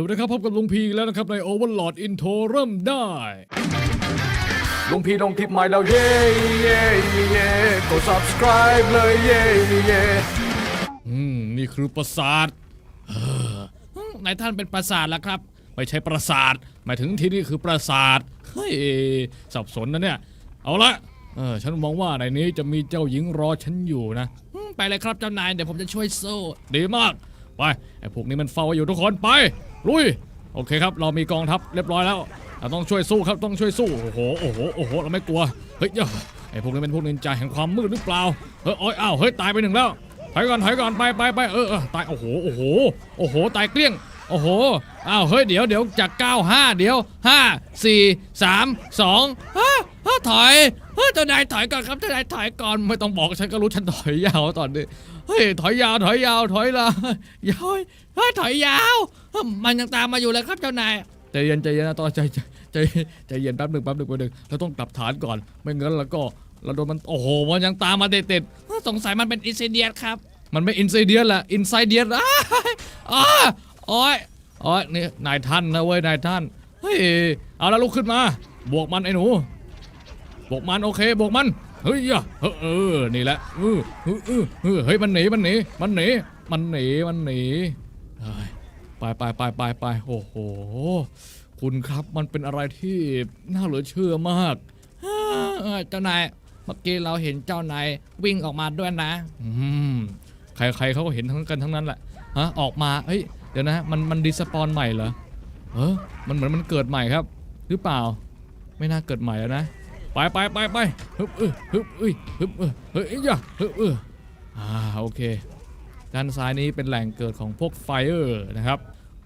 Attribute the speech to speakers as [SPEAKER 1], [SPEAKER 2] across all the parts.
[SPEAKER 1] สวัสดีครับพบกับลุงพีอีกแล้วนะครับ ใน Overlord Intro เริ่มได้
[SPEAKER 2] ลุงพี่ลงคลิปใหม่แล้วเย้เย้เย้กด subscribe เลยเย้เย้
[SPEAKER 1] อืม นี่คือปราสาทเออนายท่านเป็นปราสาทแล้วครับ ไม่ใช่ปราสาท หมายถึงที่นี่คือปราสาท เฮ้ย สับสนนะเนี่ย เอาละเออฉันมองว่าในนี้จะมีเจ้าหญิงรอฉันอยู่นะอืมไปเลยครับเจ้านายเดี๋ยวผมจะช่วยสู้ดีมาก ไปไอ้พวกนี้มันเฝ้าไว้อยู่ทุกคนไป ลุย โอเคครับ เรามีกองทัพเรียบร้อยแล้วเราต้องช่วยสู้ครับ ต้องช่วยสู้ โอ้โห โอ้โห โอ้โห เราไม่กลัว เฮ้ยเอ้าไอ้พวกนี้เป็นพวกนินจาแห่งความมืดหรือเปล่า เฮ้ยอ้ยอ้าว เฮ้ย ตายไปหนึ่งแล้ว ถอยก่อน ถอยก่อน ไปไปไปเออตาย โอ้โห โอ้โห โอ้โห ตายเกลี้ยง โอ้โหอ้าวเฮ้ยเดี๋ยวเดี๋ยวจาก 9 5 เดี๋ยว 5 4 3 2ฮะฮะถอยเฮ้ยเจ้านายถอยก่อนครับเจ้านายถอยก่อนไม่ต้องบอกฉันก็รู้ฉันถอยยาวตอนนี้เฮ้ยถอยยาวถอยยาวถอยละยาวเฮ้ยถอยยาว มันยังตามมาอยู่เลยครับเจ้านายใจเย็นใจเย็นนะตอนใจใจใจเย็นแป๊บหนึ่งแป๊บหนึ่งแป๊บหนึ่งเราต้องกลับฐานก่อนไม่งั้นแล้วก็เราโดนมันโอ้โหมันยังตามมาติดติดๆสงสัยมันเป็นอินซิเดียสครับ มันไม่อินไซเดียแหละอินไซเดียอ้าอ้า โอ้ยโอ้ยนี่นายท่านนะเว้ยนายท่านเฮ้ยเอาละลุกขึ้นมา บวกมันไอ้หนู บวกมันโอเค บวกมันเฮ้ยอะเออเออนี่แหละเออเออเออเฮ้ยมันหนีมันหนีมันหนีมันหนีมันหนีไปไปไปไปไปโอ้โหคุณครับมันเป็นอะไรที่น่าเหลือเชื่อมากเจ้านายเมื่อกี้เราเห็นเจ้านายวิ่งออกมาด้วยนะ อืมใครๆเขาก็เห็นทั้งกันทั้งนั้นแหละฮะออกมาเฮ้ย ดี๋ยวนะมันมันดีสปอนใหม่เหรอเออมันเหมือนมันเกิดใหม่ครับ หรือเปล่า ไม่น่าเกิดใหม่แล้วนะไปไปไปไปฮึบเออฮึบเอ้ยฮึบเออเฮ้ยอย่าฮึบเอออ่าโอเค ด้านซ้ายนี้เป็นแหล่งเกิดของพวกไฟเออร์นะครับ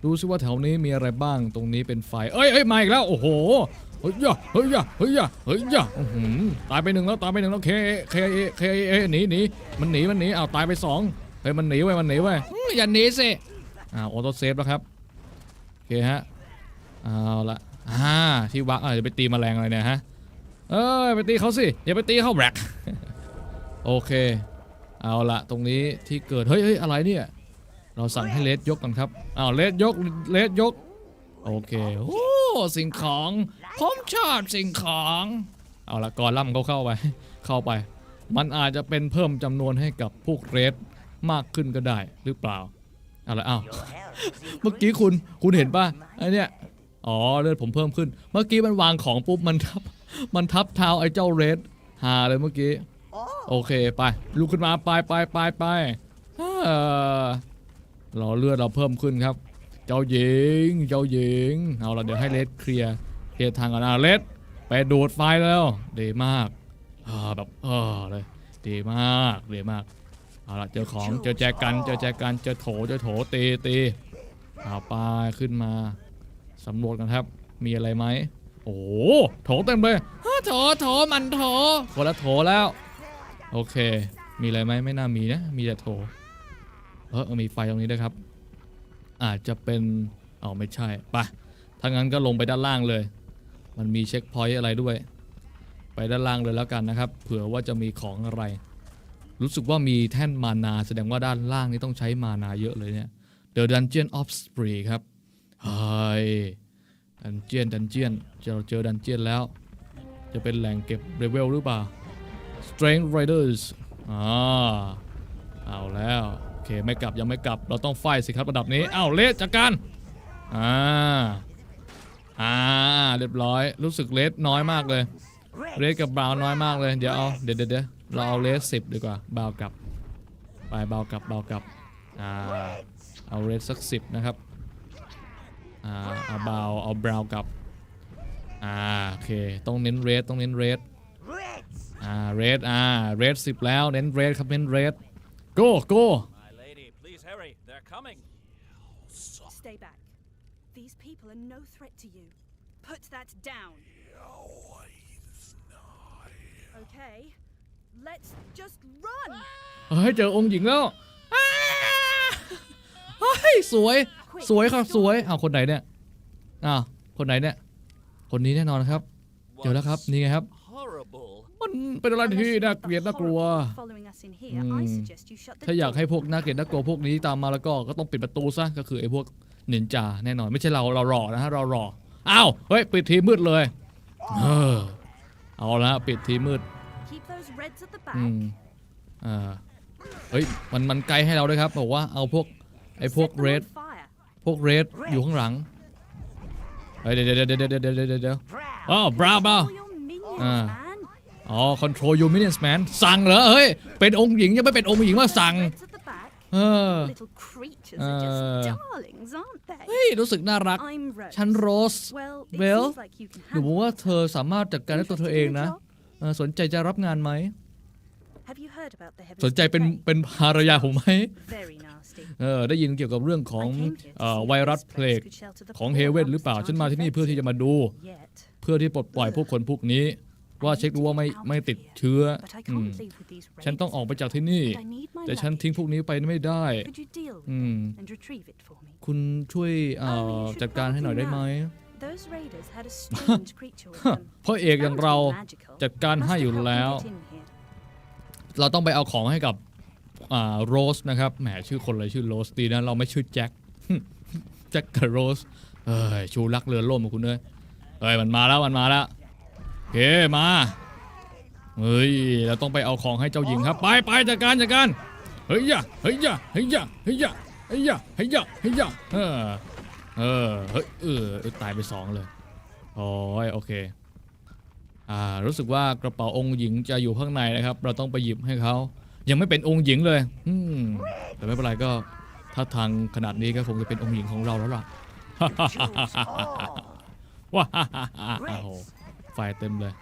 [SPEAKER 1] ดูซิว่าแถวนี้มีอะไรบ้างตรงนี้เป็นไฟเอ้ยเอ้ยมาอีกแล้วโอ้โหเฮ้ยอย่าเฮ้ยอย่าเฮ้ยอย่าเฮ้ยอย่าตายไปหนึ่งแล้วตายไปหนึ่งแล้วเคเคเคเอหนีหนีมันหนีมันหนีอ้าวตายไปสองเฮ้ยมันหนีไว้ยมันหนีไว้ยอย่าหนีสิ อ้าออโต้เซฟแล้วครับ โอเคฮะ เอาละอ่าที่วักอะจะไปตีแมลงอะไรเนี่ยฮะ เอ้ยไปตีเขาสิ อย่าไปตีเขาแบล็กโอเค เอาละตรงนี้ที่เกิด เฮ้ยเฮ้ยอะไรเนี่ย เราสั่งให้เลสยกกันครับอ้าวเลสยกเลสยก โอเคโอ้สิ่งของผมชอบสิ่งของ เอาละกอล่ำเขาเข้าไป เข้าไป มันอาจจะเป็นเพิ่มจำนวนให้กับพวกเรสมากขึ้นก็ได้หรือเปล่า อาละอ้าวเมื่อกี้คุณคุณเห็นป่ะไอเนี้ยอ๋อเลือดผมเพิ่มขึ้น เมื่อกี้มันวางของปุ๊บมันทับ มันทับเท้าไอ้เจ้าเรดหาเลยเมื่อกี้โอเคไปลุกขึ้นมาไปไปไปไปเออเราเลือดเราเพิ่มขึ้นครับ เจ้าหญิงเจ้าหญิงเอาละเดี๋ยวให้เลดเคลียร์เคลียร์ทางก่อนอะเลดไปดูดไฟแล้วดีมากอ่าแบบเออเลยดีมากดีมาก เอาละเจอของเจอแจกันเจอแจกันเจอโถเจอโถตีตีเอาไปขึ้นมาสำรวจกันครับ มีอะไรไหมโอ้โหโถเต็มเลยฮะโถโถมันโถคนละโถแล้ว โอเค มีอะไรไหมไม่น่ามีนะ มีแต่โถเออมีไฟตรงนี้ด้วยครับ อาจจะเป็นอ๋อไม่ใช่ไปะถ้างั้นก็ลงไปด้านล่างเลย มันมีเช็คพอยต์อะไรด้วย ไปด้านล่างเลยแล้วกันนะครับ เผื่อว่าจะมีของอะไร รู้สึกว่ามีแท่นมานา แสดงว่าด้านล่างนี่ต้องใช้มานาเยอะเลยเนี่ย The Dungeon of Spree ครับเฮ้ยดันเจียนดันเจียนเราเจอดันเจียนแล้ว จะเป็นแหล่งเก็บเลเวลหรือเปล่า Strength Riders อ่าเอาแล้ว โอเค ไม่กลับยังไม่กลับเราต้องไฟสิครับระดับนี้อ้าวเลสจากการอ่าอ่าเรียบร้อยรู้สึกเลสน้อยมากเลยเลสกับบราวน้อยมากเลยเดี๋ยวเอาเดี๋ยวเดี๋ยว เดี๋ยวเราเอาเลสสิบดีกว่าบาวกลับ ไปบาวกลับบาวกลับอ่าเอาเลสสักสิบนะครับอ่าเอาบาวเอาบราวน์กลับอ่าโอเคต้องเน้นเรสต้องเน้นเรสอ่าเรดอ่าเรดสิบแล้วเน้นเรดครับเน้นเรด go go
[SPEAKER 3] My lady, please hurry. They're coming.
[SPEAKER 4] Stay back. These people are no threat to you. Put that down. Okay, let's just run.
[SPEAKER 1] เฮ้ยเจอองค์หญิงแล้วอ้าเฮ้ยสวย สวยครับสวยอ้าวคนไหนเนี่ยอ้าวคนไหนเนี่ย คนนี้แน่นอนครับ เจอแล้วครับนี่ไงครับ
[SPEAKER 3] Horrible.
[SPEAKER 1] มันเป็นอะไรที่
[SPEAKER 4] Unless you've
[SPEAKER 1] น่า
[SPEAKER 4] got
[SPEAKER 1] เกลียด
[SPEAKER 4] the
[SPEAKER 1] น่ากลัว
[SPEAKER 4] horror of following us in here, I
[SPEAKER 1] Hmm.
[SPEAKER 4] suggest you shut the
[SPEAKER 1] ถ้าอยาก
[SPEAKER 4] door.
[SPEAKER 1] ให้พวกน่าเกลียดน่ากลัวพวกนี้ตามมาแล้วก็ก็ต้องปิดประตูซะก็คือไอ้พวกนินจาแน่นอนไม่ใช่เราเรารอนะฮะเรารออ้าวเฮ้ยปิดทีมืดเลย เออเอาละปิดทีมืด อืม
[SPEAKER 4] back.
[SPEAKER 1] อ่าเฮ้ยมันมันไกลให้เราด้วยครับบอกว่าเอาพวกไอ้พวก
[SPEAKER 4] Set them
[SPEAKER 1] เร
[SPEAKER 4] on
[SPEAKER 1] ด
[SPEAKER 4] fire.
[SPEAKER 1] พวกเรดอยู่ข้างหลังเฮ้ยเดี๋ยวเดี๋ยวเดี๋ยวเดี๋ยวเดี๋ยวเดี๋ยวเดี๋ยวอ๋อบราบรา
[SPEAKER 4] All your minions,
[SPEAKER 1] Ah.
[SPEAKER 4] man.
[SPEAKER 1] อ๋อ control your minions man สั่งเหรอเฮ้ยเป็นองค์หญิงยังไม่เป็นองค์หญิงมาสั่ง
[SPEAKER 4] Reds at the back.
[SPEAKER 1] เออ
[SPEAKER 4] Little creatures are just
[SPEAKER 1] Uh.
[SPEAKER 4] darlings, aren't they?
[SPEAKER 1] เฮ้ยรู้สึกน่ารัก
[SPEAKER 4] I'm Rose.
[SPEAKER 1] ฉันโรส
[SPEAKER 4] Well, it
[SPEAKER 1] Well,
[SPEAKER 4] seems like you can
[SPEAKER 1] หนู
[SPEAKER 4] handle
[SPEAKER 1] ว่า
[SPEAKER 4] it.
[SPEAKER 1] เธอสามารถจัดการได้ตัวเธอเองนะ เออสนใจจะรับงานไหม
[SPEAKER 4] Have you heard about the
[SPEAKER 1] สนใจเป็น
[SPEAKER 4] Heaven's
[SPEAKER 1] เป็นภรรยาผมไหม
[SPEAKER 4] Very nasty.
[SPEAKER 1] เออได้ยินเกี่ยวกับเรื่องของ
[SPEAKER 4] I came here to
[SPEAKER 1] เอ่อ
[SPEAKER 4] see if
[SPEAKER 1] ไวรัส
[SPEAKER 4] this
[SPEAKER 1] เพล
[SPEAKER 4] place
[SPEAKER 1] ก
[SPEAKER 4] could shelter the
[SPEAKER 1] ของ
[SPEAKER 4] poor
[SPEAKER 1] เฮเว่น
[SPEAKER 4] ones
[SPEAKER 1] หรือเปล่า
[SPEAKER 4] that
[SPEAKER 1] ฉัน
[SPEAKER 4] aren't
[SPEAKER 1] มาที่นี่เพื่อที่จะมาดู
[SPEAKER 4] Yet.
[SPEAKER 1] เพื่อที่ปลดปล่อยพวกคนพวกนี้ ว่าเช็คดูว่าไม่ไม่ติดเชื้อ
[SPEAKER 4] But I
[SPEAKER 1] อืม
[SPEAKER 4] can't leave with these
[SPEAKER 1] ฉันต้อง
[SPEAKER 4] raids.
[SPEAKER 1] ออกไปจากที่นี่
[SPEAKER 4] I need my
[SPEAKER 1] แต่ฉัน
[SPEAKER 4] luggage.
[SPEAKER 1] ทิ้งพวกนี้ไปไม่ได้
[SPEAKER 4] Could you deal with
[SPEAKER 1] อืม
[SPEAKER 4] it and retrieve it for me?
[SPEAKER 1] คุณช่วยเอ่อ
[SPEAKER 4] Oh, you should
[SPEAKER 1] จัดการให้หน่อยได้ไหม
[SPEAKER 4] Those raiders had a strange creature with them.
[SPEAKER 1] เพราะเอกอย่างเรา
[SPEAKER 4] Apparently magical.
[SPEAKER 1] จัดการ
[SPEAKER 4] Must
[SPEAKER 1] ให้
[SPEAKER 4] have
[SPEAKER 1] อยู่
[SPEAKER 4] helped them
[SPEAKER 1] แล้ว
[SPEAKER 4] get in here.
[SPEAKER 1] เราต้องไปเอาของให้กับอ่าโรสนะครับแหมชื่อคนเลยชื่อโรสดีนะเราไม่ชื่อแจ็คแจ็คกับโรสเอ้ยชูรักเรือล่มของคุณเอ้ยเอ้ยมันมาแล้วมันมาแล้วโอเคมาเฮ้ยเราต้องไปเอาของให้เจ้าหญิงครับ ไปไปจัดการจัดการเฮ้ยยะเฮ้ยยะเฮ้ยยะเฮ้ยยะเฮ้ยยะเฮ้ยยะเฮ้ยยะเออ เออ เฮ้ย เออ ตายไปสองเลย โอ้ยโอเค อ่า รู้สึกว่ากระเป๋าองค์หญิงจะอยู่ข้างในนะครับ เราต้องไปหยิบให้เขา ยังไม่เป็นองค์หญิงเลย อืม แต่ไม่เป็นไรก็ ถ้าทางขนาดนี้ก็คงจะเป็นองค์หญิงของเราแล้วล่ะว้าโอ้โหไฟเต็มเลย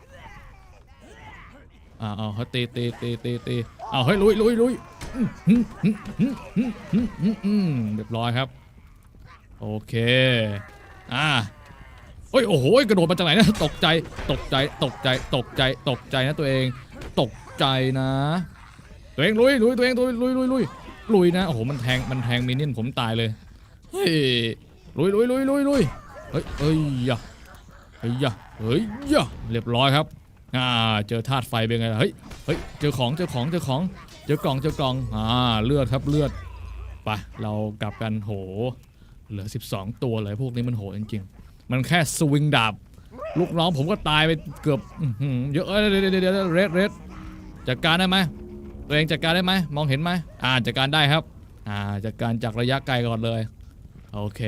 [SPEAKER 1] อ้าวเขาตีตีตีตีตีอ้าวเฮ้ยลุยลุยลุยเรียบร้อยครับ โอเค อ่าโอ้ยโอ้โหกระโดดมาจากไหนนะตกใจตกใจตกใจตกใจตกใจนะตัวเอง ตกใจนะ ตัวเองลุยลุยตัวเองตัวลุยลุยลุยลุยนะโอ้โหมันแทงมันแทงมินเนี่นผมตายเลยเฮ้ยลุยลุยลุยลุยลุยเฮ้ยเอ้ยยะเฮ้ยยะเฮ้ยยะเรียบร้อยครับอ่าเจอธาตุไฟเป็นไงล่ะเฮ้ยเฮ้ยเจอของเจอของเจอของเจอกล่องเจอกล่องอ่าเลือดครับเลือดไปเรากลับกันโห เหลือ 12 ตัวเลยพวกนี้มันโหดจริงๆ มันแค่สวิงดาบ ลูกน้องผมก็ตายไปเกือบเยอะเดี๋ยวเดี๋ยวเดี๋ยวเรดเรดจัดการได้ไหมตัวเองจัดการได้ไหมมองเห็นไหมอ่าจัดการได้ครับ อ่าจัดการจากระยะไกลก่อนเลย โอเค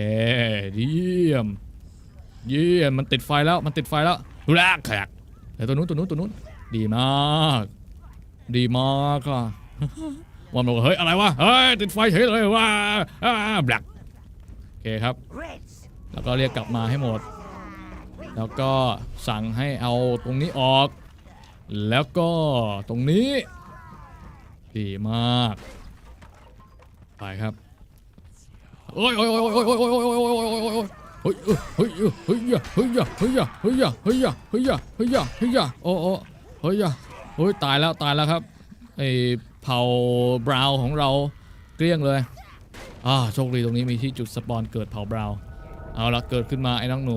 [SPEAKER 1] เยี่ยม เยี่ยมมันติดไฟแล้วมันติดไฟแล้วดูแลแขกเดี๋ยวตัวนู้นตัวนู้นตัวนู้นดีมาก ดีมากอะวันบอกเฮ้ยอะไรวะเฮ้ยติดไฟเฉยเลยว่าอ่าแบล็ก เคครับ แล้วก็เรียกกลับมาให้หมด แล้วก็สั่งให้เอาตรงนี้ออก แล้วก็ตรงนี้ ดีมาก ไปครับโอ้ยโอ้ยโอ้ยโอ้ยโอ้ยโอ้ยโอ้ยโอ้ยโอ้ยโอ้ยโอ้ยโอ้ยเฮ้ยเฮ้ยเฮ้ยเฮ้ยเฮ้ยเฮ้ยเฮ้ยเฮ้ยเฮ้ยเฮ้ยเฮ้ยโอ้โอ้เฮ้ยเฮ้ยตายแล้วตายแล้วครับไอเผ่าบราวน์ของเราเกลี้ยงเลยอ่าโชคดีตรงนี้มีที่จุดสปอนเกิดเผ่าบราวน์เอาละเกิดขึ้นมาไอ้น้องหนู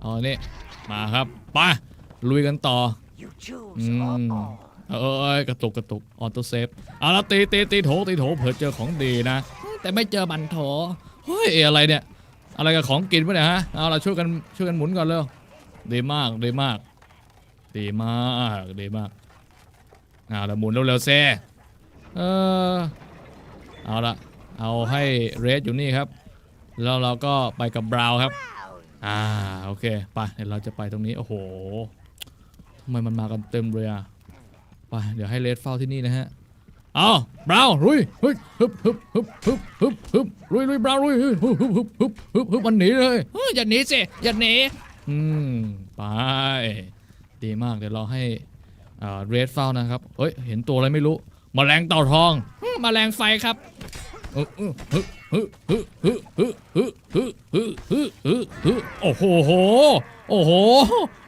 [SPEAKER 1] เอาอันนี่มาครับไปลุยกันต่ออืมเออเออเออกระตุกกระตุกออโต้เซฟเอาละตีตีตีโถตีโถเผื่อเจอของดีนะ แต่ไม่เจอบันโถเฮ้ยอะไรเนี่ย อะไรกับของกินปะเนี่ยฮะเอาละช่วยกันช่วยกันหมุนก่อนเร็วดีมากดีมากดีมากดีมากเอาละหมุนเร็วๆเซเออเอาละ เอาให้เรดอยู่นี่ครับ แล้วเราก็ไปกับบราวครับ อ่าโอเคไปเดี๋ยวเราจะไปตรงนี้ โอ้โหทำไมมันมากันเต็มเลยอะไปเดี๋ยวให้เลดเฝ้าที่นี่นะฮะเอาบราวลุยฮึบฮึบฮึบฮึบฮึบฮึบฮึบลุยลุยบราวลุยฮึบฮึบฮึบฮึบฮึบฮึบมันหนีเลยอย่าหนีสิอย่าหนีอืมไปดีมากเดี๋ยวเราให้เรดเฝ้านะครับเฮ้ยเห็นตัวอะไรไม่รู้มแมลงเต่าทองมแมลงไฟครับ โอ้โห โอ้โห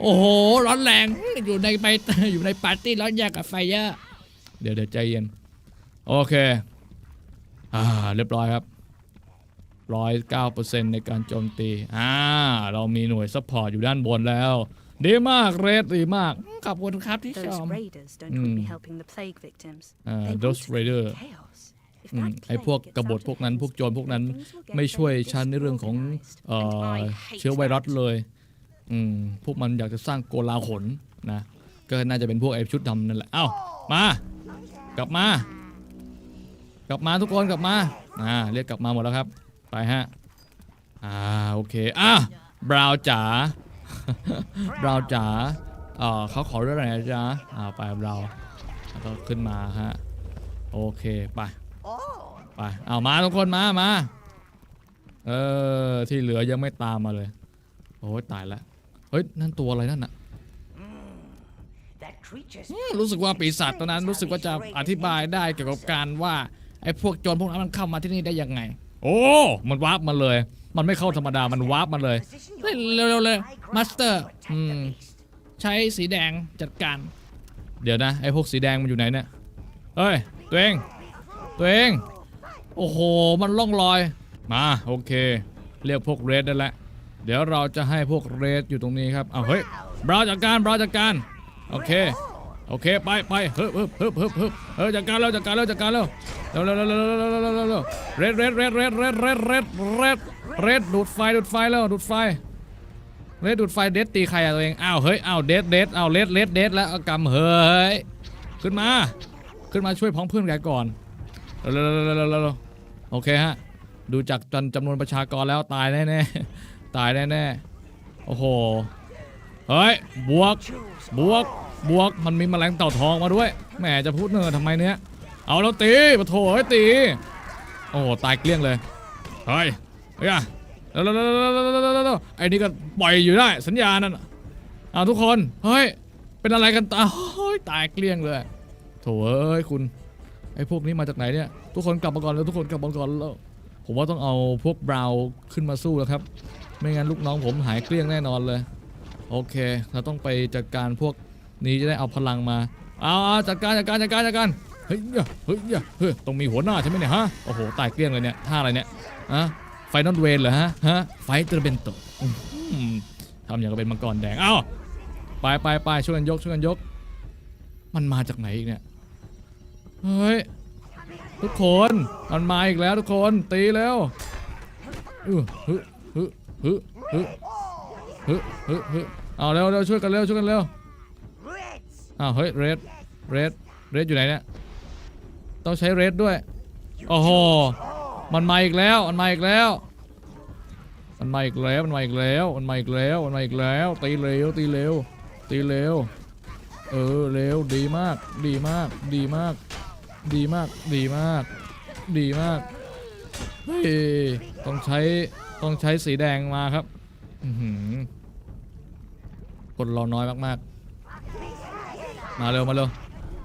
[SPEAKER 1] โอ้โห ร้อนแรง อยู่ในไปอยู่ในปาร์ตี้ร้อนแยกกับไฟเยอะเดี๋ยวเดี๋ยวใจเย็น โอเค อ่า เรียบร้อยครับร้อยเก้าเปอร์เซ็นต์ในการโจมตี อ่า เรามีหน่วยซัพพอร์ตอยู่ด้านบนแล้ว ดีมาก เรดดีมาก ขอบคุณครับที่ช
[SPEAKER 4] Those
[SPEAKER 1] ม
[SPEAKER 4] raiders don't want to be
[SPEAKER 1] Mm.
[SPEAKER 4] helping the plague victims.
[SPEAKER 1] Uh,
[SPEAKER 4] they
[SPEAKER 1] those
[SPEAKER 4] want
[SPEAKER 1] อืมไอ้พวกกบฏพวกนั้น พวกโจรพวกนั้น ไม่ช่วยฉันในเรื่องของเอ่อเชื้อไวรัสเลยอืมพวกมันอยากจะสร้างโกลาหลนะก็น่าจะเป็นพวกไอ้ชุดดำนั่นแหละเอ้ามากลับมา กลับมาทุกคนกลับมาอ่าเรียกกลับมาหมดแล้วครับ ไปฮะอ่าโอเคอะบราวน์จ๋าบราวน์จ๋าเออเขาขอเรื่องอะไรนะจ๊ะอ่าไปบราวแล้วก็ขึ้นมาฮะโอเคไป ไปเอามาทุกคนมามาเออที่เหลือยังไม่ตามมาเลย โอ้ยตายแล้วเฮ้ยนั่นตัวอะไรนั่นน่ะ
[SPEAKER 5] That creature's
[SPEAKER 1] อืมรู้สึกว่าปีศาจตัวนั้นรู้สึกว่าจะอธิบายได้เกี่ยวกับการว่าไอ้พวกโจรพวกนั้นมันเข้ามาที่นี่ได้ยังไง โอ้มันวาร์ปมาเลย มันไม่เข้าธรรมดามันวาร์ปมาเลยเฮ้ยเร็วๆเลยมาสเตอร์อืมใช้สีแดงจัดการ เดี๋ยวนะไอ้พวกสีแดงมันอยู่ไหนเนี่ยเฮ้ยตัวเองตัวเอง โอ้โห มันล่องลอย มาโอเค เรียกพวกเรดได้แล้วเดี๋ยวเราจะให้พวกเรดอยู่ตรงนี้ครับเอาเฮ้ยบราจัดการบราจัดการโอเคโอเคไปไปเฮ้ยเฮ้ยเฮ้ยเฮ้ยเฮ้ยเฮ้ยจัดการแล้วจัดการแล้วจัดการแล้วเร็วเร็วเร็วเร็วเร็วเร็วเร็วเร็วเร็วเรดเรดเรดเรดเรดเรดเรดเรดเรดดูดไฟดูดไฟแล้วดูดไฟเรดดูดไฟเดดตีใครอะตัวเองอ้าวเฮ้ยอ้าวเดดเดดอ้าวเรดเรดเดดแล้วเอากำเฮ้ยขึ้นมา ขึ้นมาช่วยพ้องเพื่อนแกก่อนเร็วเร็วเร็วเร็วเร็วเร็ว โอเคฮะ ดูจากจำนวนประชากรแล้วตายแน่แน่ๆตายแน่แน่ๆ โอ้โห เฮ้ย บวก บวก บวก มันมีแมลงเต่าทองมาด้วย แหมจะพูดเนินทำไมเนี้ย เอาแล้วตีปะโถเฮ้ยตี โอ้โหตายเกลี้ยงเลย เฮ้ย เฮ้ยแล้วแล้วแล้วแล้วแล้วแล้วแล้วไอ้นี่ก็ปล่อยอยู่ได้สัญญานั่นน่ะเอาทุกคน เฮ้ย เป็นอะไรกันตาเฮ้ยตายเกลี้ยงเลย โถเอ้ยคุณ ไอ้พวกนี้มาจากไหนเนี่ย ทุกคนกลับมาก่อนแล้วทุกคนกลับมาก่อนแล้ว ผมว่าต้องเอาพวกบราวน์ขึ้นมาสู้แล้วครับ ไม่งั้นลูกน้องผมหายเกลี้ยงแน่นอนเลย โอเค เราต้องไปจัดการพวกนี้จะได้เอาพลังมาเอาจัดการจัดการจัดการจัดการ เฮ้ยเฮ้ยเฮ้ยต้องมีหัวหน้าใช่ไหมเนี่ยฮะ โอ้โห ตายเกลี้ยงเลยเนี่ย ท่าอะไรเนี่ยอะไฟนอลเวนเหรอฮะ ฮะ ไฟเตอร์เบนโตทำอย่างกับเป็นมังกรแดง เอ้า ไปไปไปช่วยกันยกช่วยกันยก มันมาจากไหนอีกเนี่ย เฮ้ย ทุกคนมันมาอีกแล้วทุกคนตีแล้วอือฮึฮึฮึฮึฮึฮึฮึเอาเร็วเร็วช่วยกันเร็วช่วยกันเร็วอ้าวเฮ้ยเรดเรดเรดอยู่ไหนเนี่ยต้องใช้เรดด้วยโอ้โหมันมาอีกแล้วมันมาอีกแล้วมันมาอีกแล้วมันมาอีกแล้วมันมาอีกแล้วมันมาอีกแล้ว ตีเร็วตีเร็วตีเร็วเออเร็วดีมาก ดีมาก ดีมาก ดีมาก ดีมาก ดีมาก เฮ้ย ต้องใช้ ต้องใช้สีแดงมาครับอื้อหือคนเราน้อยมากๆ มาเร็ว มาเร็ว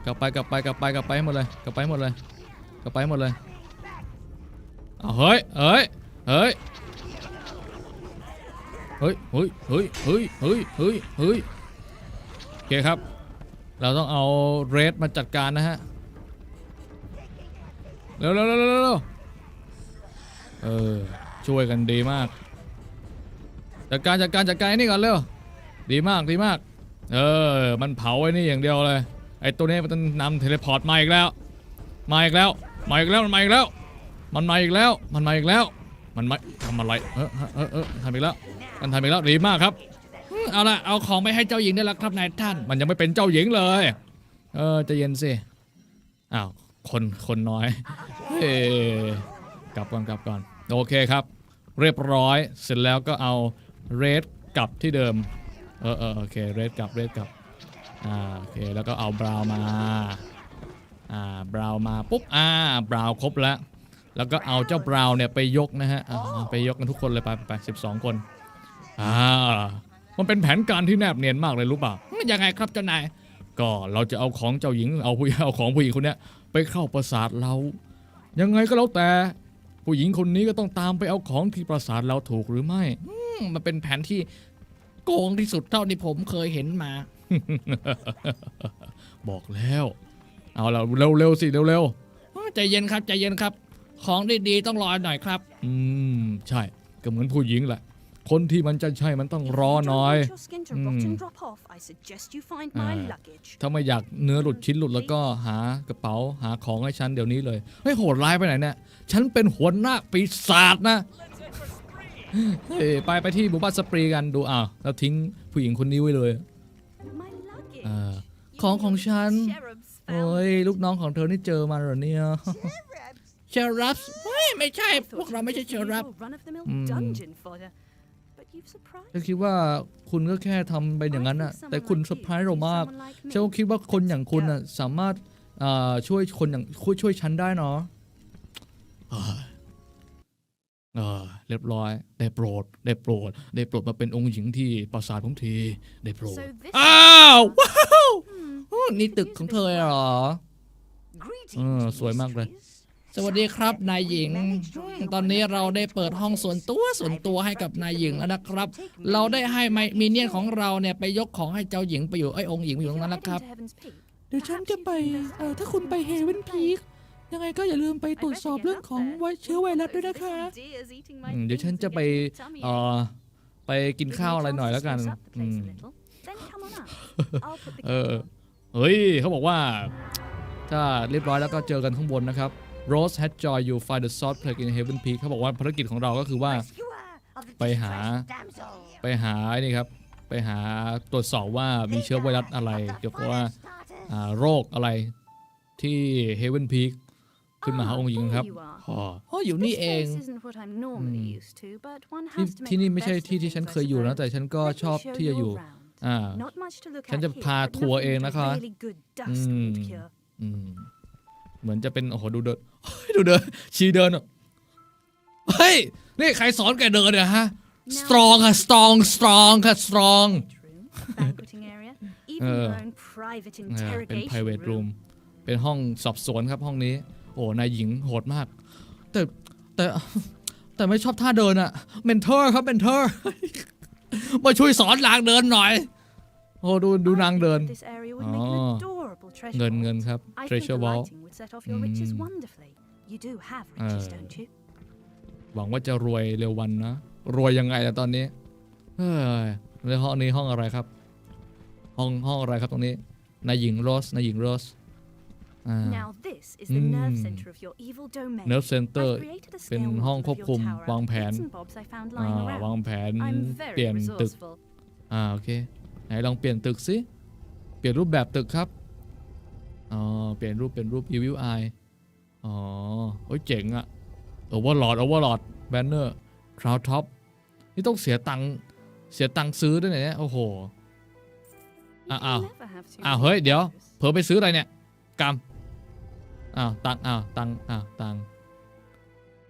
[SPEAKER 1] กลับไป กลับไป กลับไป กลับไปให้หมดเลย กลับไปให้หมดเลย กลับไปให้หมดเลยเอาเฮ้ย เฮ้ย เฮ้ย เฮ้ย เฮ้ย เฮ้ย เฮ้ย เฮ้ย เฮ้ย เฮ้ย โอเคครับ เราต้องเอาเรดมาจัดการนะฮะ เร็วเร็วเร็วเร็วเร็วเออ ช่วยกันดีมาก จัดการจัดการจัดการไอ้นี่ก่อนเร็ว ดีมากดีมาก เออ มันเผาไอ้นี่อย่างเดียวเลย ไอ้ตัวนี้มันนำเทเลพอร์ตมาอีกแล้ว มาอีกแล้ว มาอีกแล้ว มันมาอีกแล้ว มันมาอีกแล้ว มันมาอีกแล้ว มันมาทำอะไร เออเออเออทำอีกแล้ว มันทำอีกแล้ว ดีมากครับเอาละเอาของไปให้เจ้าหญิงได้แล้วครับนายท่าน มันยังไม่เป็นเจ้าหญิงเลย เออใจะเย็นสิ อ้าว คนคนน้อยเฮ้กลับก่อนกลับก่อน โอเคครับ เรียบร้อยเสร็จแล้วก็เอาเรดกลับที่เดิม เออเออโอเคเรดกลับเรดกลับอ่าโอเคแล้วก็เอาบราวมาอ่าบราวมาปุ๊บอ่าบราวครบแล้ว แล้วก็เอาเจ้าบราวเนี่ยไปยกนะฮะอ่าไปยกกันทุกคนเลยไปไปไปสิบสองคนอ่ามันเป็นแผนการที่แนบเนียนมากเลยรู้เปล่ายังไงครับเจ้านาย ก็เราจะเอาของเจ้าหญิงเอาผู้เอาของผู้หญิงคนเนี้ยไปเข้าปราสาทเรา ยังไงก็แล้วแต่ผู้หญิงคนนี้ก็ต้องตามไปเอาของที่ปราสาทเราถูกหรือไม่อืมมันเป็นแผนที่โกงที่สุดเท่าที่ผมเคยเห็นมา บอกแล้ว เอาละเร็วเร็วๆสิเร็วเร็วใจเย็นครับใจเย็นครับ ของดีๆต้องรอหน่อยครับ อืมใช่ก็เหมือนผู้หญิงแหละ คนที่มันจะใช่มันต้อง
[SPEAKER 4] If
[SPEAKER 1] รอ
[SPEAKER 4] you don't
[SPEAKER 1] หน่อย
[SPEAKER 4] want your skin to rot
[SPEAKER 1] Mm.
[SPEAKER 4] and drop off, I suggest you find my
[SPEAKER 1] Ah.
[SPEAKER 4] luggage.
[SPEAKER 1] ถ้าไม่อยากเนื้อหลุดชิ้นหลุดแล้วก็หากระเป๋าหาของให้ฉันเดี๋ยวนี้เลยเฮ้ยโหดร้ายไปไหนเนี่ยฉันเป็นหัวหน้าปีศาจนะเฮ้ยไปไปที่หมู่บ้านสปรีกันดูอ้าวแล้วทิ้งผู้หญิงคนนี้ไว้เลย
[SPEAKER 4] My luggage.
[SPEAKER 1] Ah.
[SPEAKER 4] You
[SPEAKER 1] ของของฉัน
[SPEAKER 4] cherubs
[SPEAKER 1] โอ้
[SPEAKER 4] found
[SPEAKER 1] ยลูกน้องของเธอนี่เจอมาเหรอเนี่ยเชอรับเฮ้ยไม่ใช่
[SPEAKER 4] I
[SPEAKER 1] พ
[SPEAKER 4] thought
[SPEAKER 1] วกเรา
[SPEAKER 4] you
[SPEAKER 1] ไม่ใช่
[SPEAKER 4] were
[SPEAKER 1] เชอรับ ฉันคิดว่าคุณก็แค่ทำไปอย่างนั้น
[SPEAKER 4] I
[SPEAKER 1] อะ
[SPEAKER 4] think
[SPEAKER 1] แต่
[SPEAKER 4] someone
[SPEAKER 1] คุณ
[SPEAKER 4] like
[SPEAKER 1] เซอร์ไพร
[SPEAKER 4] you
[SPEAKER 1] ส์เรา
[SPEAKER 4] sees
[SPEAKER 1] มาก
[SPEAKER 4] someone like
[SPEAKER 1] ฉันก็
[SPEAKER 4] me
[SPEAKER 1] คิดว่าคนอย่างคุณอะ
[SPEAKER 4] to go.
[SPEAKER 1] สามารถอ่าช่วยคนอย่างช่วยช่วยฉันได้เนาะเอ้ยเออเรียบร้อย ได้โปรด ได้โปรด ได้โปรดมาเป็นองค์หญิงที่ปราสาทของที ได้โปรด
[SPEAKER 4] So this
[SPEAKER 1] อ้าวว้าว
[SPEAKER 4] Hmm.
[SPEAKER 1] โอ้นี่ตึกของเธอเหรอ
[SPEAKER 5] Greetings,
[SPEAKER 1] Ah, s วยมากเลย
[SPEAKER 5] mysteries.
[SPEAKER 6] สวัสดีครับนายหญิง ตอนนี้เราได้เปิดห้องส่วนตัวส่วนตัวให้กับนายหญิงแล้วนะครับ เราได้ให้ไมมีเนียนของเราเนี่ยไปยกของให้เจ้าหญิงไปอยู่ไอ้ยองค์หญิงไปอยู่ตรงนั้นแล้วครับ
[SPEAKER 4] Heading to Heaven's Peak.
[SPEAKER 6] เดี๋ยวฉันจะไปเอ่อถ้าคุณไปเฮเวนพีคยังไงก็อย่าลืมไปตรวจสอบเรื่องของไวเชื้อไวรัสด้วยนะคะ
[SPEAKER 4] Those little deers eating my
[SPEAKER 1] อืมเดี๋ยวฉัน
[SPEAKER 4] things
[SPEAKER 1] จะ
[SPEAKER 4] and
[SPEAKER 1] ไป
[SPEAKER 4] getting a tummy
[SPEAKER 1] เอ่
[SPEAKER 4] ache.
[SPEAKER 1] อไปกิน
[SPEAKER 4] Give
[SPEAKER 1] ข้าว
[SPEAKER 4] me a
[SPEAKER 1] อะไร
[SPEAKER 4] chance
[SPEAKER 1] หน่อย
[SPEAKER 4] to
[SPEAKER 1] แล้วกัน
[SPEAKER 4] spruce up the
[SPEAKER 1] อื
[SPEAKER 4] place
[SPEAKER 1] ม
[SPEAKER 4] a little. Then come on up. I'll put the
[SPEAKER 1] เอ
[SPEAKER 4] kettle
[SPEAKER 1] อ
[SPEAKER 4] on.
[SPEAKER 1] เฮ้ยเขาบอกว่า ถ้าเรียบร้อยแล้วก็เจอกันข้างบนนะครับ Rose had joy you find the sword plague in Heaven Peak เขาบอกว่าภารกิจของเราก็คือว่า
[SPEAKER 5] Rescuer of the
[SPEAKER 1] ไปหา
[SPEAKER 5] distressed damsel.
[SPEAKER 1] ไปหาไอ้นี่ครับ ไปหาตรวจสอบว่ามีเชื้อไวรัสอะไร
[SPEAKER 5] Leader of the
[SPEAKER 1] เกี่ยวกับว่า
[SPEAKER 5] fire-starters.
[SPEAKER 1] อ่าโรคอะไรที่ Heaven Peak ขึ้นมาหาองค์หญิงครับ
[SPEAKER 4] there you are.
[SPEAKER 1] อ๋อ
[SPEAKER 6] อ๋ออยู่นี่
[SPEAKER 4] This
[SPEAKER 6] เอง
[SPEAKER 4] place isn't what I'm normally used to, but one
[SPEAKER 1] ที่
[SPEAKER 4] has to make
[SPEAKER 1] ที่นี่
[SPEAKER 4] the
[SPEAKER 1] ไม่ใช่
[SPEAKER 4] best of
[SPEAKER 1] ที่ที่
[SPEAKER 4] things,
[SPEAKER 1] ฉัน
[SPEAKER 4] I
[SPEAKER 1] เคยอยู่นะ
[SPEAKER 4] suppose.
[SPEAKER 1] แต่ฉันก็
[SPEAKER 4] Let me
[SPEAKER 1] ชอบ
[SPEAKER 4] show
[SPEAKER 1] ที่จะ
[SPEAKER 4] you
[SPEAKER 1] อยู่
[SPEAKER 4] around.
[SPEAKER 1] อ่า
[SPEAKER 4] Not much to look
[SPEAKER 1] ฉัน
[SPEAKER 4] at
[SPEAKER 1] จะ
[SPEAKER 4] here,
[SPEAKER 1] พา
[SPEAKER 4] but
[SPEAKER 1] ทัวร์
[SPEAKER 4] nothing
[SPEAKER 1] เอง
[SPEAKER 4] that
[SPEAKER 1] นะคะ
[SPEAKER 4] really good dust
[SPEAKER 1] Mm.
[SPEAKER 4] won't cure.
[SPEAKER 1] อืม เหมือนจะเป็นโอ้โหดูเดินดูเดินชีเดินอะเฮ้ยนี่ใครสอนแกเดินเนี่ยฮะ strong ค่ะ strong strong ค่ะ strong
[SPEAKER 4] Bedroom, banqueting area, even
[SPEAKER 1] Uh,
[SPEAKER 4] your own private
[SPEAKER 1] เออเป็น
[SPEAKER 4] interrogation
[SPEAKER 1] private room
[SPEAKER 4] room.
[SPEAKER 1] เป็นห้องสอบสวนครับห้องนี้ โอ้นายหญิงโหดมาก แต่แต่แต่ไม่ชอบท่าเดินอะเมนเทอร์ครับเมนเทอร์มาช่วยสอนนางเดินหน่อย โอ้ดูดู
[SPEAKER 4] I
[SPEAKER 1] นาง
[SPEAKER 4] think
[SPEAKER 1] เดิน
[SPEAKER 4] This area would make an
[SPEAKER 1] Oh.
[SPEAKER 4] adorable treasure
[SPEAKER 1] เงิน
[SPEAKER 4] vault.
[SPEAKER 1] เงินครับ
[SPEAKER 4] I think
[SPEAKER 1] treasure
[SPEAKER 4] the
[SPEAKER 1] vault
[SPEAKER 4] lighting would set off your riches
[SPEAKER 1] Mm.
[SPEAKER 4] wonderfully. You do have riches,
[SPEAKER 1] Uh.
[SPEAKER 4] don't you?
[SPEAKER 1] หวังว่าจะรวยเร็ววันนะ รวยยังไงล่ะตอนนี้เฮ้ยในห้องนี้ห้องอะไรครับ ห้องห้องอะไรครับตรงนี้นายหญิงโรสนายหญิงโรสอ่า
[SPEAKER 4] Now this is the nerve
[SPEAKER 1] Mm.
[SPEAKER 4] center of your evil domain.
[SPEAKER 1] nerve center
[SPEAKER 4] I've created a
[SPEAKER 1] เป็น
[SPEAKER 4] scale
[SPEAKER 1] ห้อง
[SPEAKER 4] model
[SPEAKER 1] ควบ
[SPEAKER 4] of
[SPEAKER 1] คุ
[SPEAKER 4] your
[SPEAKER 1] ม
[SPEAKER 4] tower
[SPEAKER 1] วาง
[SPEAKER 4] out of
[SPEAKER 1] แผน
[SPEAKER 4] bits and bobs I found
[SPEAKER 1] อ่า
[SPEAKER 4] lying
[SPEAKER 1] วาง
[SPEAKER 4] around.
[SPEAKER 1] แผน
[SPEAKER 4] I'm
[SPEAKER 1] เปลี่ยน
[SPEAKER 4] very
[SPEAKER 1] ตึก
[SPEAKER 4] resourceful.
[SPEAKER 1] อ่าโอเคไหนลองเปลี่ยนตึกสิเปลี่ยนรูปแบบตึกครับ อ๋อ เปลี่ยนรูปเป็นรูป Evil Eye อ๋อโอ้ยเจ๋งอะ Overlord Overlord Banner Cloud Top นี่ต้องเสียตังค์เสียตังค์ซื้อด้วยเนี่ย โอ้โห
[SPEAKER 4] You
[SPEAKER 1] อ้าว
[SPEAKER 4] can never have too
[SPEAKER 1] อ้าว
[SPEAKER 4] many
[SPEAKER 1] เฮ้ย เดี๋ยว
[SPEAKER 4] photos.
[SPEAKER 1] เผลอไปซื้ออะไรเนี่ยกำอ้าว ตังค์อ้าว ตังค์อ้าว ตังค์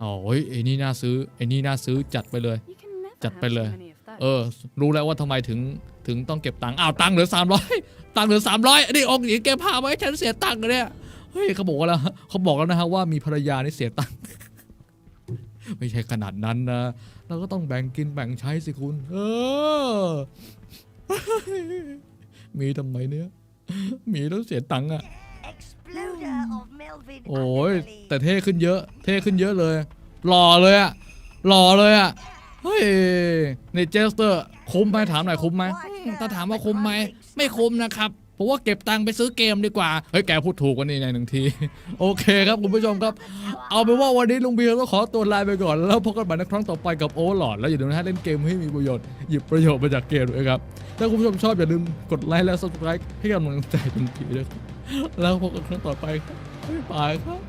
[SPEAKER 1] อ๋อเฮ้ยไอ้นี่น่าซื้อไอ้นี่น่าซื้อจัดไปเลย
[SPEAKER 4] You can never
[SPEAKER 1] จัด
[SPEAKER 4] have
[SPEAKER 1] ไปเลย
[SPEAKER 4] too many of those.
[SPEAKER 1] เออ รู้แล้วว่าทำไมถึง ถึงต้องเก็บตังค์อ้าวตังค์เหลือสามร้อยตังค์เหลือสามร้อยนี่องค์หญิงเก็บผ้าไว้ให้ฉันเสียตังค์เหรอเนี่ยเฮ้ยเขาบอกว่าแล้วเขาบอกแล้วนะฮะว่ามีภรรยานี่เสียตังค์ไม่ใช่ขนาดนั้นนะ เราก็ต้องแบ่งกินแบ่งใช้สิคุณ เออ มีทำไมเนี่ย มีแล้วเสียตังค์อะ
[SPEAKER 5] Exploder of Melvin
[SPEAKER 1] โอ้ย
[SPEAKER 5] Underbelly.
[SPEAKER 1] แต่เท่ขึ้นเยอะ เท่ขึ้นเยอะเลย หล่อเลยอะหล่อเลยอะ เฮ้ยนี่เจสเตอร์คุ้มไหมถามหน่อยคุ้มไหม
[SPEAKER 6] อืมถ้าถามว่าคุ้มไหมไม่คุ้มนะครับผมว่าเก็บตังค์ไปซื้อเกมดีกว่า
[SPEAKER 1] เฮ้ยแกพูดถูกกว่านี่ในหนึ่งที โอเคครับคุณผู้ชมครับ เอาเป็นว่าวันนี้ลุงเบียร์ต้องขอตัวลาไปก่อนแล้วพบกันใหม่ในครั้งต่อไปกับโอเวอร์ลอดแล้วอย่าลืมนะฮะเล่นเกมให้มีประโยชน์หยิบประโยชน์มาจากเกมด้วยครับถ้าคุณผู้ชมชอบอย่าลืมกดไลค์และ subscribe ให้กำลังใจลุงพีด้วยครับแล้วพบกันครั้งต่อไปครับบ๊ายบายครับ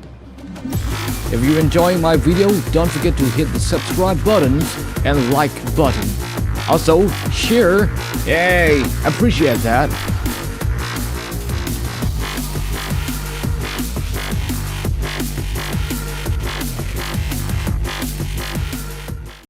[SPEAKER 2] If you're enjoying my video, don't forget to hit the subscribe button and like button. Also, share. Yay! Appreciate that.